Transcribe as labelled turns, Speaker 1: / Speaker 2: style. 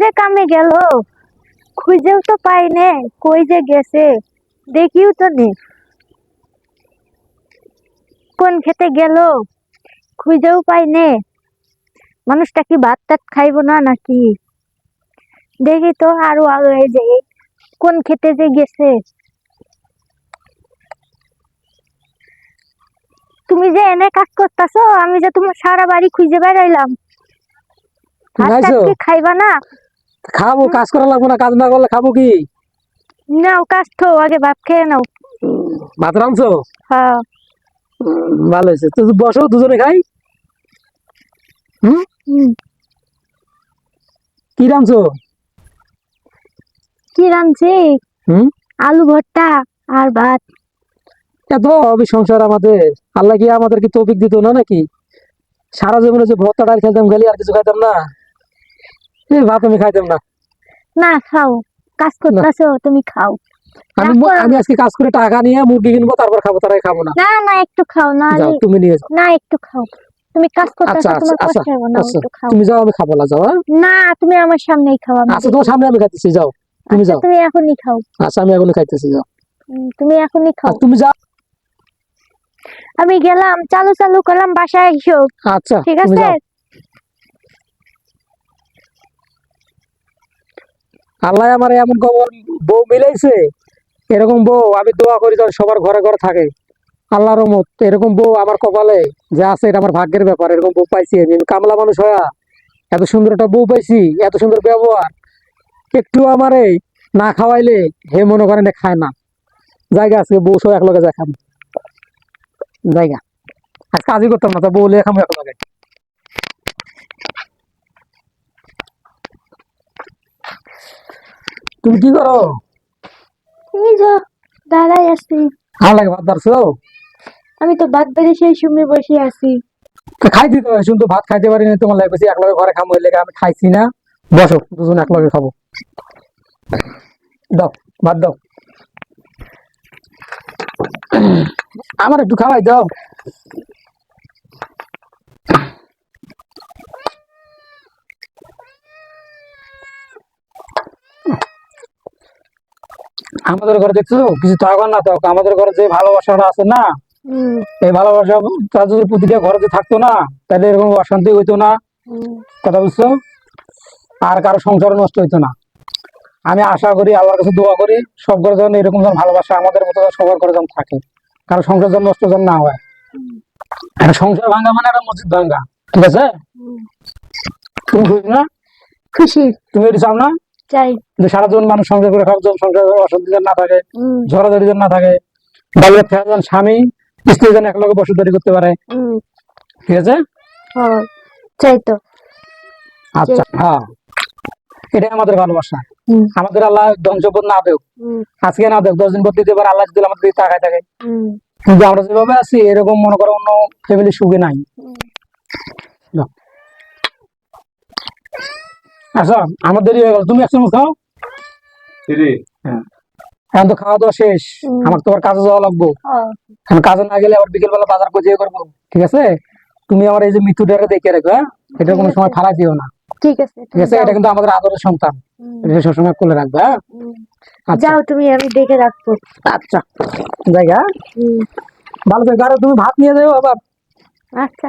Speaker 1: যে কামে গেল খুঁজেও তো পাই নে কই যে গেছে দেখিও তো নে। কোন খেতে গেল খুঁজেও পাই নে। মানুষটা কি ভাত টাত খাইবো না নাকি? দেখি তো আরও আরও এই যে কোন খেতে যে গেছে। তুমি যে এনে কাজ করতেছো আমি যে তোমার সারা বাড়ি খুঁজে বেড়াইলাম। খাইবা না?
Speaker 2: খাব কাজ করা লাগবো না কাজ না করলে খাব কি?
Speaker 1: নাও কাজ তো আগে ভাত খেয়ে নাও।
Speaker 2: ভাত রাঁধছো?
Speaker 1: হ্যাঁ।
Speaker 2: ভালো হয়েছে। তো বসো দুজনে খাই। হুম। কি রাঁধছো?
Speaker 1: কি রাঁধছি?
Speaker 2: হুম?
Speaker 1: আলু ভর্তা আর ভাত।
Speaker 2: এত হবে সংসার আমাদের। আল্লাহ কি আমাদের কি তৌফিক দিত না নাকি? সারা জীবনে যে ভর্তা ডাল খেতাম গেলি আর কিছু খাইতাম না। এই ভাত আমি খাইতাম না।
Speaker 1: না খাও। কাজ করতেছো তুমি খাও।
Speaker 2: আমি আমি আজকে কাজ করে টাকা নিয়ে মুরগি কিনবো তারপর খাব তারাই খাব না।
Speaker 1: না না একটু খাও না
Speaker 2: তুমি নিয়ে যাও।
Speaker 1: না একটু খাও। তুমি কাজ করতেছো
Speaker 2: আচ্ছা
Speaker 1: তোমার
Speaker 2: আচ্ছা
Speaker 1: কষ্ট হবে না
Speaker 2: আচ্ছা।
Speaker 1: একটু খাও।
Speaker 2: তুমি যাও আমি খাব না যাও হ্যাঁ?
Speaker 1: না তুমি আমার সামনেই খাও আমি
Speaker 2: আচ্ছা তোমার সামনে আমি খাইতেছি যাও। তুমি যাও।
Speaker 1: তুমি এখনই খাও।
Speaker 2: আচ্ছা আমি এখনই খাইতেছি যাও।
Speaker 1: তুমি এখনই খাও।
Speaker 2: তুমি যাও।
Speaker 1: আমি গেলাম চালু চালু করলাম বাসায় এসো।
Speaker 2: আচ্ছা
Speaker 1: ঠিক আছে?
Speaker 2: আল্লাহ আমার এমন খবর বউ মিলাইছে, এরকম বউ আমি দোয়া করি যেন সবার ঘরে ঘরে থাকে। আল্লাহর রহমত, এরকম বউ আমার কপালে যে আছে এটা আমার ভাগ্যের ব্যাপার, এরকম বউ পাইছি আমি। কামলা মানুষ হয়া এত সুন্দর একটা বউ পাইছি, এত সুন্দর ব্যবহার। একটু আমারে না খাওয়াইলে হে মনে করেন খায় না। জায়গা আজকে বউ সব এক লগে যা খাম। জায়গা। আজ কাজই করতাম না, তা বউ লিয়ে খাব এক লগে তুমি কি করো?
Speaker 1: এই যে দাঁড়াই আছি।
Speaker 2: ভালো লাগে ভাত দাঁড়ছো
Speaker 1: আমি তো বাদ বেড়ে সেই সময় বসে আছি।
Speaker 2: তো খাই দিতে হয় শুধু ভাত খাইতে পারি না তোমার লাগে এক লগে ঘরে খামো লেগে আমি খাইছি না। বসো দুজন এক লগে খাব। দাও ভাত দাও। আমার একটু খাওয়াই দাও। আমাদের ঘরে দেখছ কিছু থাকো না থাকো আমাদের ঘরে যে ভালোবাসাটা আছে না এই ভালোবাসা তা যদি প্রতিটা ঘরে যদি থাকতো না তাহলে এরকম অশান্তি হইতো না। কথা বুঝছ? আর কারও সংসার নষ্ট হইতো না। আমি আশা করি আল্লাহর কাছে দোয়া করি সব ঘরে যেন এরকম যেন ভালোবাসা আমাদের মতো সবার ঘরে যেন থাকে। কারও সংসার যেন নষ্ট যেন না হয়। একটা সংসার ভাঙ্গা মানে একটা মসজিদ ভাঙ্গা ঠিক আছে? তুমি খুশি না?
Speaker 1: খুশি।
Speaker 2: তুমি এটি চাও না?
Speaker 1: চাই।
Speaker 2: সারা জীবন মানুষ সংসার করে সংসার অশান্তি যেন না থাকে ঝড়াঝড়ি যেন না থাকে। বালিয়া থেকে যেন স্বামী স্ত্রী যেন একলগে বসুদারি করতে পারে। ঠিক আছে?
Speaker 1: হ্যাঁ, চাই তো।
Speaker 2: আচ্ছা হ্যাঁ। এটাই আমাদের ভালোবাসা। আমাদের আল্লাহ সম্পদ না
Speaker 1: হুম,
Speaker 2: আজকে না দেখ দশ দিন পর দিতে পারে আল্লাহ যদি আমাদের দিকে তাকায় থাকে। কিন্তু আমরা যেভাবে আছি এরকম মনে করো অন্য ফ্যামিলি সুখে নাই
Speaker 1: হুম।
Speaker 2: যাও। আচ্ছা আমার দেরি হয়ে গেল। তুমি একসঙ্গে খাও? হ্যাঁ। এখন তো খাওয়া দাওয়া শেষ। আমার তোমার কাজে যাওয়া লাগবো।
Speaker 1: হ্যাঁ,
Speaker 2: এখন কাজে না গেলে আবার বিকেল বেলা বাজার করে করব। ঠিক আছে? তুমি আমার এই যে মৃত্যুটারে দেখে রাখো হ্যাঁ? এটা কোনো সময় ফালাই দিও না।
Speaker 1: ঠিক আছে
Speaker 2: ঠিক আছে? এটা কিন্তু আমাদের আদরের সন্তান। এটা সবসময় খুলে রাখবে হ্যাঁ? আচ্ছা।
Speaker 1: যাও তুমি আমি দেখে রাখব।
Speaker 2: আচ্ছা। জায়গা
Speaker 1: হুম,
Speaker 2: ভালো করে গাড়ো তুমি ভাত নিয়ে যাও আবার।
Speaker 1: আচ্ছা।